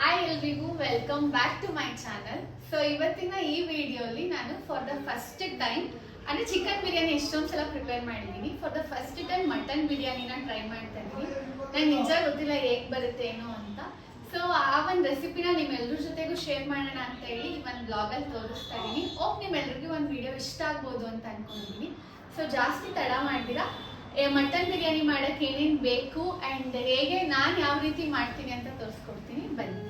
Hi ಎಲ್ರಿಗೂ welcome back to my channel so ಇವತ್ತಿನ ಈ ವಿಡಿಯೋಲಿ ನಾನು ಫಾರ್ ದ ಫಸ್ಟ್ ಟೈಮ್ ಅಂದರೆ ಚಿಕನ್ ಬಿರಿಯಾನಿ ಎಷ್ಟೊಂದು ಸಲ ಪ್ರಿಪೇರ್ ಮಾಡಿದ್ದೀನಿ. For the first time mutton ಬಿರಿಯಾನಿನ try ಮಾಡ್ತಾ ಇದ್ದೀನಿ. ನಂಗೆ ನಿಜ ಗೊತ್ತಿಲ್ಲ ಹೇಗೆ ಬರುತ್ತೆ ಏನೋ ಅಂತ. ಸೊ ಆ ಒಂದು ರೆಸಿಪಿನ ನಿಮ್ಮೆಲ್ಲರ ಜೊತೆಗೂ ಶೇರ್ ಮಾಡೋಣ ಅಂತ ಹೇಳಿ ಈ ಒಂದು ಬ್ಲಾಗಲ್ಲಿ ತೋರಿಸ್ತಾ ಇದ್ದೀನಿ. ಹೋಪ್ ನಿಮ್ಮೆಲ್ರಿಗೂ ಒಂದು ವಿಡಿಯೋ ಇಷ್ಟ ಆಗ್ಬೋದು ಅಂತ ಅನ್ಕೊಂಡಿದ್ದೀನಿ. ಸೊ ಜಾಸ್ತಿ ತಡ ಮಾಡ್ತೀರಾ ಮಟನ್ ಬಿರಿಯಾನಿ ಮಾಡಕ್ಕೆ ಏನೇನು ಬೇಕು ಆ್ಯಂಡ್ ಹೇಗೆ ನಾನು ಯಾವ ರೀತಿ ಮಾಡ್ತೀನಿ ಅಂತ ತೋರಿಸ್ಕೊಡ್ತೀನಿ. ಬನ್ನಿ.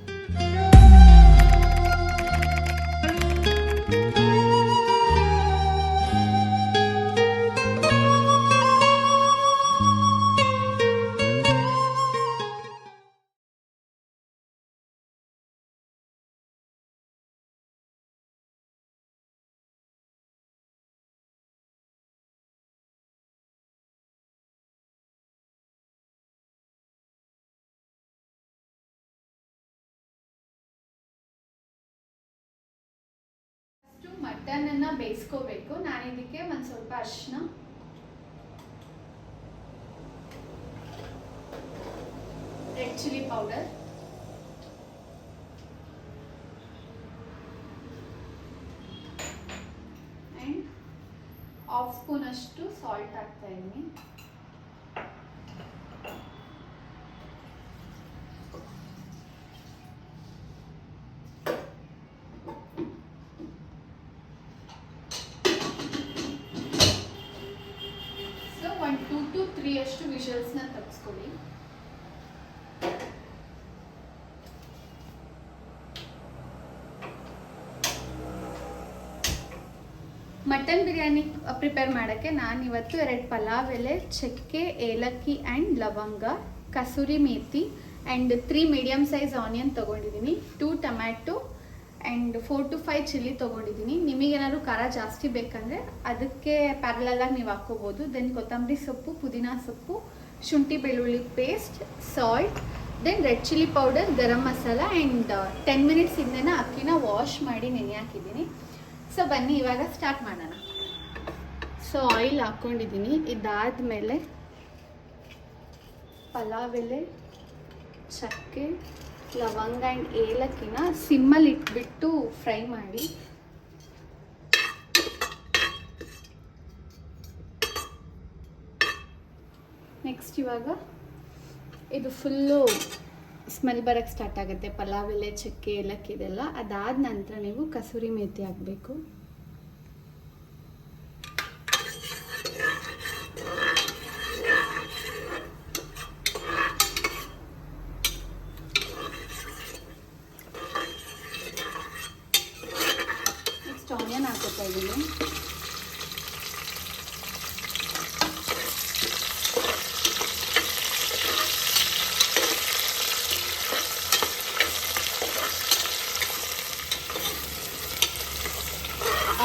ಮಟನನ್ನು ಬೇಯಿಸ್ಕೋಬೇಕು. ನಾನು ಇದಕ್ಕೆ ಒಂದು ಸ್ವಲ್ಪ ಅರಿಶಿನ. Red chilli powder and half spoon ಅಷ್ಟು ಸಾಲ್ಟ್ ಹಾಕ್ತಾ ಇದ್ದೀನಿ ಸೊ ಟೂ ಟು ತ್ರೀ ಅಷ್ಟು ವಿಷಲ್ಸ್ನ ತಪ್ಪಿಸ್ಕೊಳ್ಳಿ ಮಟನ್ ಬಿರಿಯಾನಿ ಪ್ರಿಪೇರ್ ಮಾಡೋಕ್ಕೆ ನಾನು ಇವತ್ತು ಎರಡು ಪಲಾವ್ ಎಲೆ, ಚಕ್ಕೆ, ಏಲಕ್ಕಿ ಆ್ಯಂಡ್ ಲವಂಗ, kasuri methi and three medium size onion ತೊಗೊಂಡಿದ್ದೀನಿ two tomato and four to five chilli ತೊಗೊಂಡಿದ್ದೀನಿ. ನಿಮಗೇನಾದ್ರು ಖಾರ ಜಾಸ್ತಿ ಬೇಕಂದರೆ ಅದಕ್ಕೆ ಪ್ಯಾರಲಾಗಿ ನೀವು ಹಾಕ್ಕೋಬೋದು. ದೆನ್ ಕೊತ್ತಂಬರಿ ಸೊಪ್ಪು, ಪುದೀನ ಸೊಪ್ಪು, ಶುಂಠಿ ಬೆಳ್ಳುಳ್ಳಿ paste salt then red chilli powder garam masala and ten minutes ಹಿಂದೆನ ಅಕ್ಕಿನ ವಾಶ್ ಮಾಡಿ ನೆನೆ ಹಾಕಿದ್ದೀನಿ. ಸೊ ಬನ್ನಿ, ಇವಾಗ ಸ್ಟಾರ್ಟ್ ಮಾಡೋಣ. ಸೊ ಆಯಿಲ್ ಹಾಕ್ಕೊಂಡಿದ್ದೀನಿ. ಇದಾದಮೇಲೆ ಪಲಾವ್ ಎಲೆ, ಚಕ್ಕೆ ಲವಂಗ ಆ್ಯಂಡ್ ಏಲಕ್ಕಿನ ಸಿಮ್ಮಲ್ಲಿ ಇಟ್ಬಿಟ್ಟು ಫ್ರೈ ಮಾಡಿ. ನೆಕ್ಸ್ಟ್ ಇವಾಗ ಇದು ಫುಲ್ಲು ಸ್ಮೆಲ್ ಬರೋಕ್ಕೆ ಸ್ಟಾರ್ಟ್ ಆಗುತ್ತೆ. ಪಲಾವ್, ಎಲೆ, ಚಕ್ಕೆ, ಏಲಕ್ಕಿ ಇದೆಲ್ಲ. ಅದಾದ ನಂತರ ನೀವು ಕಸೂರಿ ಮೇಥಿ ಹಾಕಬೇಕು ನೆಕ್ಸ್ಟ್ ಆನಿಯನ್ ಹಾಕೋತಾ ಇದ್ದೀನಿ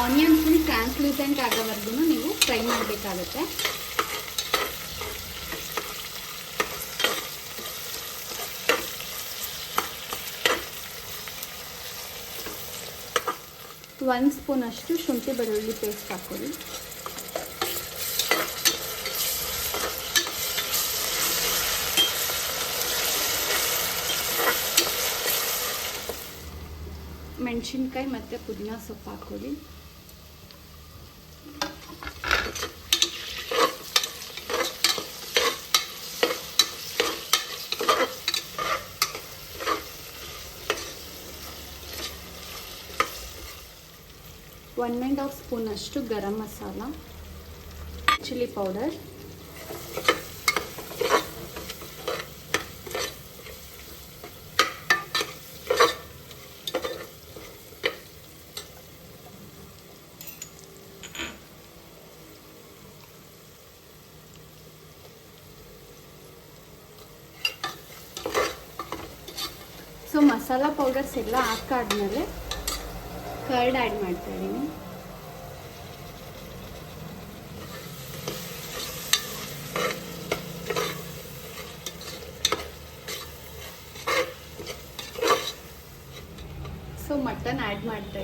ಆನಿಯನ್ ಫುಲ್ ಟ್ರಾನ್ಸ್ಲೂಸೆಂಟ್ ಆಗೋವರೆಗೂ ನೀವು ಫ್ರೈ ಮಾಡಬೇಕಾಗುತ್ತೆ. ಒಂದು ಸ್ಪೂನ್ ಅಷ್ಟು ಶುಂಠಿ ಬೆಳ್ಳುಳ್ಳಿ ಪೇಸ್ಟ್ ಹಾಕೊಳ್ಳಿ ಮೆಣಸಿನ್ಕಾಯಿ ಮತ್ತು ಪುದೀನ ಸೊಪ್ಪು ಹಾಕೊಳ್ಳಿ ಒನ್ ಆ್ಯಂಡ್ ಹಾಫ್ ಸ್ಪೂನ್ ಅಷ್ಟು garam masala chilli powder so masala powders ಎಲ್ಲ ಹಾಕಾದ್ಮೇಲೆ ಕರ್ಡ್ ಆ್ಯಡ್ ಮಾಡ್ತಾ ಇದ್ದೀನಿ ಸೊ ಮಟನ್ ಆ್ಯಡ್ ಮಾಡ್ತಾ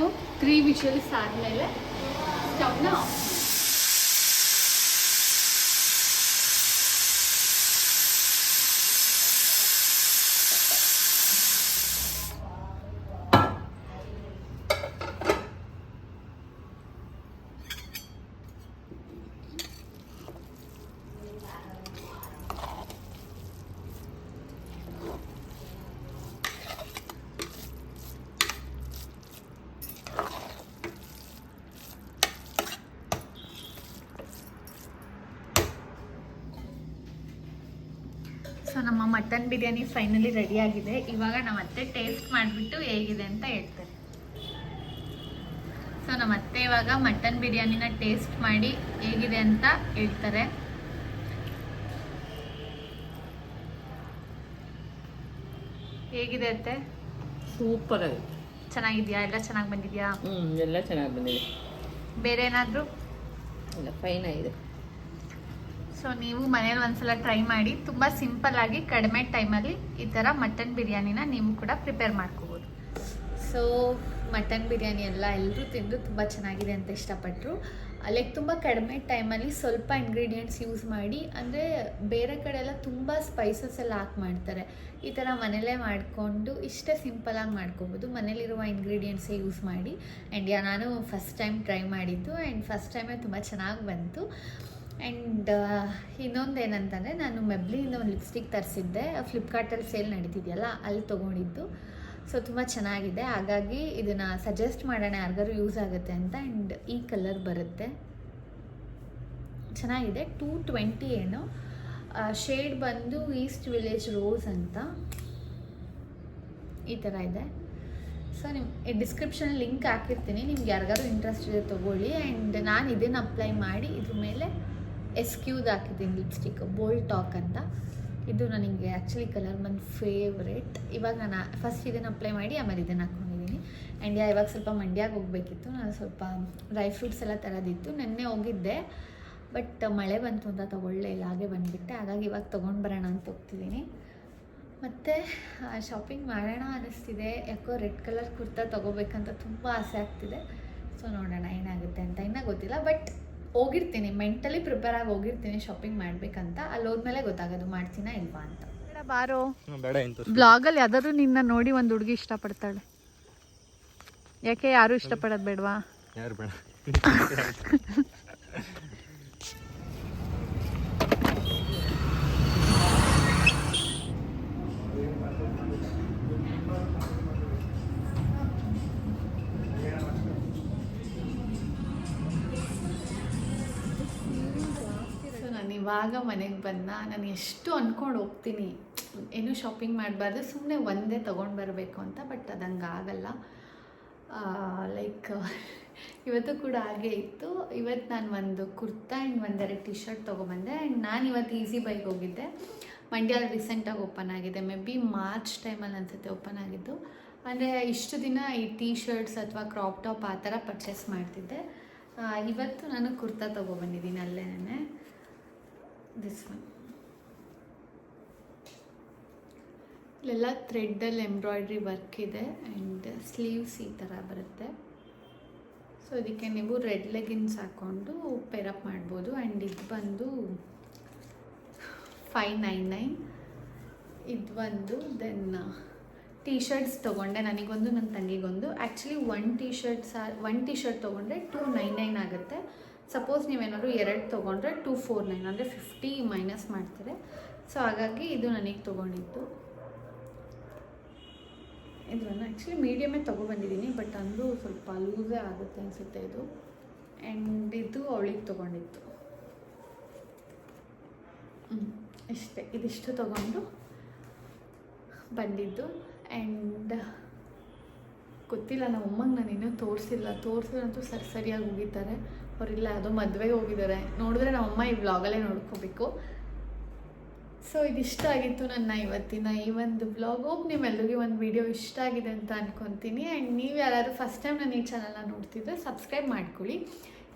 ಸೊ ತ್ರೀ ವಿಷಲ್ಸ್ ಆದಮೇಲೆ ಸ್ಟವ್ನ ಆಫ್ ಸೊ ನಮ್ಮ ಮಟನ್ ಬಿರಿಯಾನಿ ಫೈನಲಿ ರೆಡಿ ಆಗಿದೆ. ಇವಾಗ ನಮ್ಮ ಅತ್ತೆ ಟೇಸ್ಟ್ ಮಾಡಿಬಿಟ್ಟು ಹೇಗಿದೆ ಅಂತ ಹೇಳ್ತಾರೆ ಸೊ ನಮ್ಮ ಅತ್ತೆ ಇವಾಗ ಮಟನ್ ಬಿರಿಯಾನಿನ ಟೇಸ್ಟ್ ಮಾಡಿ ಹೇಗಿದೆ ಅಂತ ಹೇಳ್ತಾರೆ. ಹೇಗಿದೆ ಅತ್ತೆ? ಸೂಪರ್ ಆಗಿದೆ. ಚೆನ್ನಾಗಿದ್ಯಾ? ಎಲ್ಲ ಚೆನ್ನಾಗಿ ಬಂದಿದ್ಯಾ? ಹ್ಞೂ ಎಲ್ಲ ಚೆನ್ನಾಗಿ ಬಂದಿದೆ. ಬೇರೆ ಏನಾದರೂ? ಇಲ್ಲ ಫೈನ್ ಆಗಿದೆ. ಸೊ ನೀವು ಮನೇಲಿ ಒಂದ್ಸಲ ಟ್ರೈ ಮಾಡಿ, ತುಂಬ ಸಿಂಪಲ್ ಆಗಿ ಕಡಿಮೆ ಟೈಮಲ್ಲಿ ಈ ಥರ ಮಟನ್ ಬಿರಿಯಾನಿನ ನೀವು ಕೂಡ ಪ್ರಿಪೇರ್ ಮಾಡ್ಕೋಬೋದು. ಸೊ ಮಟನ್ ಬಿರಿಯಾನಿ ಎಲ್ಲ ಎಲ್ಲರೂ ತಿಂದು ತುಂಬ ಚೆನ್ನಾಗಿದೆ ಅಂತ ಇಷ್ಟಪಟ್ಟರು ಲೈಕ್ ತುಂಬ ಕಡಿಮೆ ಟೈಮಲ್ಲಿ ಸ್ವಲ್ಪ ಇಂಗ್ರೀಡಿಯೆಂಟ್ಸ್ ಯೂಸ್ ಮಾಡಿ, ಅಂದರೆ ಬೇರೆ ಕಡೆ ಎಲ್ಲ ತುಂಬ ಸ್ಪೈಸಸ್ ಎಲ್ಲ ಹಾಕಿ ಮಾಡ್ತಾರೆ. ಈ ಥರ ಮನೇಲೇ ಮಾಡಿಕೊಂಡು ಇಷ್ಟೇ ಸಿಂಪಲಾಗಿ ಮಾಡ್ಕೊಬೋದು. ಮನೇಲಿರುವ ಇಂಗ್ರೀಡಿಯೆಂಟ್ಸೇ ಯೂಸ್ ಮಾಡಿ. ಆ್ಯಂಡ್ ಯಾ, ನಾನು ಫಸ್ಟ್ ಟೈಮ್ ಟ್ರೈ ಮಾಡಿದ್ದು ಆ್ಯಂಡ್ ಫಸ್ಟ್ ಟೈಮೇ ತುಂಬ ಚೆನ್ನಾಗಿ ಬಂತು. ಆ್ಯಂಡ್ ಇನ್ನೊಂದು ಏನಂತಂದರೆ ನಾನು ಮೆಬ್ಲಿಯಿಂದ ಒಂದು ಲಿಪ್ಸ್ಟಿಕ್ ತರಿಸಿದ್ದೆ. ಫ್ಲಿಪ್ಕಾರ್ಟಲ್ಲಿ ಸೇಲ್ ನಡೀತಿದೆಯಲ್ಲ, ಅಲ್ಲಿ ತೊಗೊಂಡಿದ್ದು. ಸೊ ತುಂಬ ಚೆನ್ನಾಗಿದೆ. ಹಾಗಾಗಿ ಇದನ್ನು ಸಜೆಸ್ಟ್ ಮಾಡೋಣ ಯಾರಿಗಾರು ಯೂಸ್ ಆಗುತ್ತೆ ಅಂತ. ಆ್ಯಂಡ್ ಈ ಕಲರ್ ಬರುತ್ತೆ. ಚೆನ್ನಾಗಿದೆ. ಟೂ ಟ್ವೆಂಟಿ ಏನು. ಶೇಡ್ ಬಂದು ಈಸ್ಟ್ ವಿಲೇಜ್ ರೋಸ್ ಅಂತ. ಈ ಥರ ಇದೆ. ಸೊ ನಿಮ್ಮ ಡಿಸ್ಕ್ರಿಪ್ಷನ್ ಲಿಂಕ್ ಹಾಕಿರ್ತೀನಿ. ನಿಮ್ಗೆ ಯಾರಿಗಾರು ಇಂಟ್ರೆಸ್ಟ್ ಇದೆ ತೊಗೊಳ್ಳಿ. ಆ್ಯಂಡ್ ನಾನು ಇದನ್ನು ಅಪ್ಲೈ ಮಾಡಿ ಇದ್ರ ಮೇಲೆ ಎಸ್ ಕ್ಯೂದ್ ಹಾಕಿದ್ದೀನಿ ಲಿಪ್ಸ್ಟಿಕ್ ಬೋಲ್ಡ್ ಟಾಕ್ ಅಂತ. ಇದು ನನಗೆ ಆ್ಯಕ್ಚುಲಿ ಕಲರ್ ನನ್ನ ಫೇವ್ರೇಟ್ ಇವಾಗ ನಾನು ಫಸ್ಟ್ ಇದನ್ನು ಅಪ್ಲೈ ಮಾಡಿ ಆಮೇಲೆ ಇದನ್ನು ಹಾಕ್ಕೊಂಡಿದ್ದೀನಿ ಆ್ಯಂಡ್ ಇವಾಗ ಸ್ವಲ್ಪ ಮಂಡ್ಯಾಗೆ ಹೋಗಬೇಕಿತ್ತು. ನಾನು ಸ್ವಲ್ಪ ಡ್ರೈ ಫ್ರೂಟ್ಸ್ ಎಲ್ಲ ತರೋದಿತ್ತು. ನೆನ್ನೆ ಹೋಗಿದ್ದೆ. ಬಟ್ ಮಳೆ ಬಂತು ಅಂತ ತೊಗೊಳ್ಳೇ, ಇಲ್ಲ, ಹಾಗೆ ಬಂದುಬಿಟ್ಟೆ. ಹಾಗಾಗಿ ಇವಾಗ ತೊಗೊಂಡು ಬರೋಣ ಅಂತ ಹೋಗ್ತಿದ್ದೀನಿ. ಮತ್ತು ಶಾಪಿಂಗ್ ಮಾಡೋಣ ಅನ್ನಿಸ್ತಿದೆ ಯಾಕೋ ರೆಡ್ ಕಲರ್ ಕುರ್ತಾ ತೊಗೋಬೇಕಂತ ತುಂಬ ಆಸೆ ಆಗ್ತಿದೆ. ಸೊ ನೋಡೋಣ ಏನಾಗುತ್ತೆ ಅಂತ. ಇನ್ನೂ ಗೊತ್ತಿಲ್ಲ. ಬಟ್ ಹೋಗಿರ್ತೀನಿ ಮೆಂಟಲಿ ಪ್ರಿಪೇರ್ ಆಗಿ ಹೋಗಿರ್ತೀನಿ ಶಾಪಿಂಗ್ ಮಾಡ್ಬೇಕಂತ. ಅಲ್ಲಿ ಹೋದ್ಮೇಲೆ ಗೊತ್ತಾಗೋದು ಮಾಡ್ತೀನಾ ಇಲ್ವಾ ಅಂತ. ಬಾರೋ. ಬ್ಲಾಗಲ್ಲಿ ಯಾವ್ದಾದ್ರು ನಿನ್ನ ನೋಡಿ ಒಂದು ಹುಡುಗಿ ಇಷ್ಟಪಡ್ತಾಳೆ. ಯಾಕೆ ಯಾರು ಇಷ್ಟಪಡೋದು ಬೇಡವಾ? ಇವಾಗ ಮನೆಗೆ ಬಂದ ನಾನು ಎಷ್ಟು ಅಂದ್ಕೊಂಡು ಹೋಗ್ತೀನಿ. ಏನೂ ಶಾಪಿಂಗ್ ಮಾಡಬಾರ್ದು ಸುಮ್ಮನೆ ಒಂದೇ ತೊಗೊಂಡು ಬರಬೇಕು ಅಂತ ಬಟ್ ಅದು ಹಂಗೆ ಆಗಲ್ಲ ಲೈಕ್ ಇವತ್ತು ಕೂಡ ಹಾಗೆ ಇತ್ತು. ಇವತ್ತು ನಾನು ಒಂದು ಕುರ್ತಾ ಆ್ಯಂಡ್ ಒಂದೆರಡು ಟಿ ಶರ್ಟ್ ತೊಗೊಬಂದೆ. ಆ್ಯಂಡ್ ನಾನು ಇವತ್ತು ಈಸಿ ಬೈಗೆ ಹೋಗಿದ್ದೆ. ಮಂಡ್ಯ ರೀಸೆಂಟಾಗಿ ಓಪನ್ ಆಗಿದೆ. ಮೇ ಬಿ ಮಾರ್ಚ್ ಟೈಮಲ್ಲಿ ಅನ್ಸುತ್ತೆ ಓಪನ್ ಆಗಿದ್ದು. ಅಂದರೆ ಇಷ್ಟು ದಿನ ಈ ಟೀ ಶರ್ಟ್ಸ್ ಅಥವಾ ಕ್ರಾಪ್ ಟಾಪ್ ಆ ಥರ ಪರ್ಚೇಸ್ ಮಾಡ್ತಿದ್ದೆ. ಇವತ್ತು ನಾನು ಕುರ್ತಾ ತೊಗೊಬಂದಿದ್ದೀನಿ ಅಲ್ಲೇನೆ. ದಿಸ್ ಒನ್ ಇಲ್ಲೆಲ್ಲ ಥ್ರೆಡ್ಡಲ್ಲಿ ಎಂಬ್ರಾಯ್ಡ್ರಿ ವರ್ಕ್ ಇದೆ ಆ್ಯಂಡ್ ಸ್ಲೀವ್ಸ್ ಈ ಥರ ಬರುತ್ತೆ. ಸೊ ಇದಕ್ಕೆ ನೀವು ರೆಡ್ ಲೆಗಿನ್ಸ್ ಹಾಕ್ಕೊಂಡು ಪೇರಪ್ ಮಾಡ್ಬೋದು ಆ್ಯಂಡ್ ಇದು ಬಂದು ಫೈವ್ ನೈನ್ ನೈನ್ ಇದು ಬಂದು ದೆನ್ ಟೀ ಶರ್ಟ್ಸ್ ತೊಗೊಂಡೆ. ನನಗೊಂದು, ನನ್ನ ತಂಗಿಗೊಂದು. Actually one T shirts one T shirt ತೊಗೊಂಡ್ರೆ ಟೂ ನೈನ್ ನೈನ್ ಆಗುತ್ತೆ. ಸಪೋಸ್ ನೀವೇನಾದ್ರು ಎರಡು ತೊಗೊಂಡ್ರೆ ಟೂ ಫೋರ್ ನೈನ್ ಅಂದರೆ ಫಿಫ್ಟಿ ಮೈನಸ್ ಮಾಡ್ತಾರೆ. ಸೊ ಹಾಗಾಗಿ ಇದು ನನಗೆ ತೊಗೊಂಡಿದ್ದು. ಇದನ್ನು ಆ್ಯಕ್ಚುಲಿ ಮೀಡಿಯಮೇ ತೊಗೊಬಂದಿದ್ದೀನಿ ಬಟ್ ಅಂದರೂ ಸ್ವಲ್ಪ ಲೂಸೇ ಆಗುತ್ತೆ ಅನಿಸುತ್ತೆ ಇದು. ಆ್ಯಂಡ್ ಇದು ಅವಳಿಗೆ ತೊಗೊಂಡಿತ್ತು ಇಷ್ಟೇ. ಇದಿಷ್ಟು ತೊಗೊಂಡು ಬಂದಿದ್ದು. ಆ್ಯಂಡ್ ಗೊತ್ತಿಲ್ಲ, ನಮ್ಮ ಅಮ್ಮಂಗೆ ನಾನು ಇನ್ನೂ ತೋರಿಸಿಲ್ಲ. ತೋರಿಸಿದ್ರಂತೂ ಸರಿ, ಸರಿಯಾಗಿ ಹೋಗಿದ್ದಾರೆ. ಅವರಿಲ್ಲ ಅದು ಮದುವೆಗೆ ಹೋಗಿದ್ದಾರೆ ನೋಡಿದ್ರೆ ನಮ್ಮ ಅಮ್ಮ ಈ ವ್ಲಾಗಲ್ಲೇ ನೋಡ್ಕೋಬೇಕು. ಸೊ ಇದಿಷ್ಟ ಆಗಿತ್ತು ನನ್ನ ಇವತ್ತಿನ ಈ ಒಂದು ಬ್ಲಾಗ್ ಹೋಗಿ ನಿಮ್ಮೆಲ್ಲರಿಗೂ ಒಂದು ವಿಡಿಯೋ ಇಷ್ಟ ಆಗಿದೆ ಅಂತ ಅನ್ಕೊತೀನಿ. ಆ್ಯಂಡ್ ನೀವು ಯಾರಾದರೂ ಫಸ್ಟ್ ಟೈಮ್ ನಾನು ಈ ಚಾನಲ್ನ ನೋಡ್ತಿದ್ರೆ ಸಬ್ಸ್ಕ್ರೈಬ್ ಮಾಡ್ಕೊಳ್ಳಿ.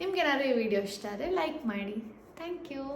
ನಿಮ್ಗೆ ಏನಾದರೂ ಈ ವಿಡಿಯೋ ಇಷ್ಟ ಆದರೆ ಲೈಕ್ ಮಾಡಿ. Thank you